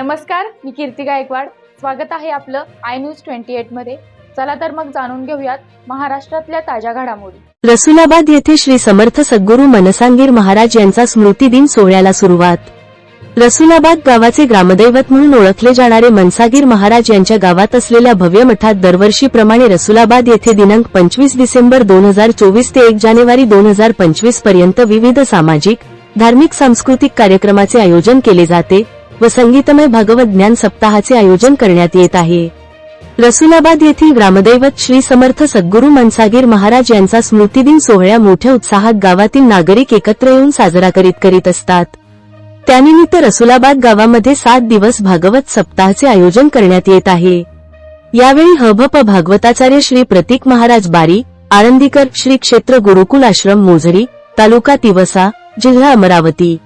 नमस्कार मी कीर्ती गायकवाड. स्वागत आहे आपलं आय न्यूज ट्वेंटी एटमध्ये. चला तर मग जाणून घेऊयात महाराष्ट्रातल्या ताज्या घडामोडी. रसुलाबाद येथे श्री समर्थ सद्गुरू मनसांगीर महाराज यांचा स्मृती दिन सोहळ्याला सुरुवात. रसुलाबाद गावाचे ग्रामदैवत म्हणून ओळखले जाणारे मनसागीर महाराज यांच्या गावात असलेल्या भव्य मठात दरवर्षीप्रमाणे रसुलाबाद येथे दिनांक पंचवीस डिसेंबर दोन हजार चोवीस ते एक जानेवारी दोन हजार पंचवीसपर्यंत विविध सामाजिक धार्मिक सांस्कृतिक कार्यक्रमाचे आयोजन केले जाते. व संगीतमय भागवत ज्ञान सप्ताहाचे आयोजन करण्यात येत आहे. रसुलाबाद येथील ग्रामदैवत श्री समर्थ सद्गुरू मनसागीर महाराज यांचा स्मृतिदिन सोहळ्या मोठ्या उत्साहात गावातील नागरिक एकत्र येऊन साजरा करीत करीत असतात. त्यानिमित्त रसुलाबाद गावामध्ये सात दिवस भागवत सप्ताहाचे आयोजन करण्यात येत आहे. यावेळी हभप भागवताचार्य श्री प्रतीक महाराज बारी आळंदीकर श्री क्षेत्र गुरुकुल आश्रम मोझरी तालुका तिवसा जिल्हा अमरावती.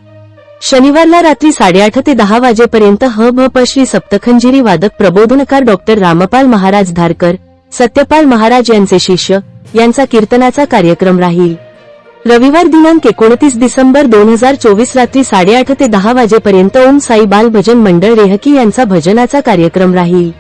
शनिवारला रात्री साडेआठ ते दहा वाजेपर्यंत ह भ पश्री श्री सप्तखंजिरी वादक प्रबोधनकार डॉक्टर रामपाल महाराज धारकर सत्यपाल महाराज यांचे शिष्य यांचा कीर्तनाचा कार्यक्रम राहील. रविवार दिनांक एकोणतीस डिसेंबर दोन हजार चोवीस रात्री साडेआठ ते दहा वाजेपर्यंत ओम साई बाल भजन मंडळ रेहकी यांचा भजनाचा कार्यक्रम राहील.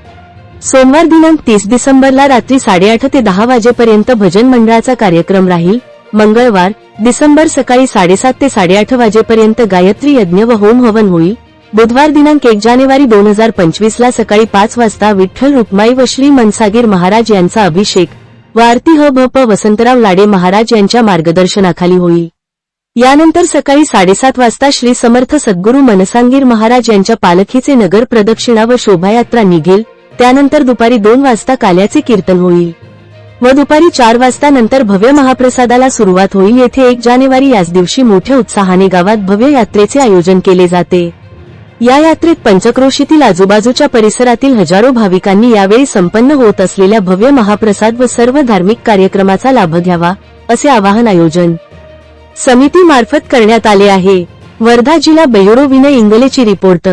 सोमवार दिनांक तीस डिसेंबरला रात्री साडेआठ ते दहा वाजेपर्यंत भजन मंडळाचा कार्यक्रम राहील. मंगळवार डिसेंबर सकाळी साडेसात ते साडेआठ वाजेपर्यंत गायत्री यज्ञ व होम हवन होईल. बुधवार दिनांक एक जानेवारी दोन हजार पंचवीस ला सकाळी पाच वाजता विठ्ठल रुक्माई व श्री मनसागीर महाराज यांचा अभिषेक व आरती ह भ प वसंतराव लाडे महाराज यांच्या मार्गदर्शनाखाली होईल. यानंतर सकाळी साडेसात वाजता श्री समर्थ सद्गुरू मनसांगीर महाराज यांच्या पालखीचे नगर प्रदक्षिणा व शोभायात्रा निघेल. त्यानंतर दुपारी दोन वाजता काल्याचे कीर्तन होईल. व दुपारी चार वाजता नंतर भव्य महाप्रसादाला सुरुवात होईल येथे एक जानेवारी याच दिवशी मोठ्या उत्साहाने गावात भव्य यात्रेचे आयोजन केले जाते. या यात्रेत पंचक्रोशीतील आजूबाजूच्या परिसरातील हजारो भाविकांनी यावेळी संपन्न होत असलेल्या भव्य महाप्रसाद व सर्व धार्मिक कार्यक्रमाचा लाभ घ्यावा असे आवाहन आयोजन समितीमार्फत करण्यात आले आहे. वर्धा जिल्हा बेयुरो विनय इंगलेची रिपोर्ट.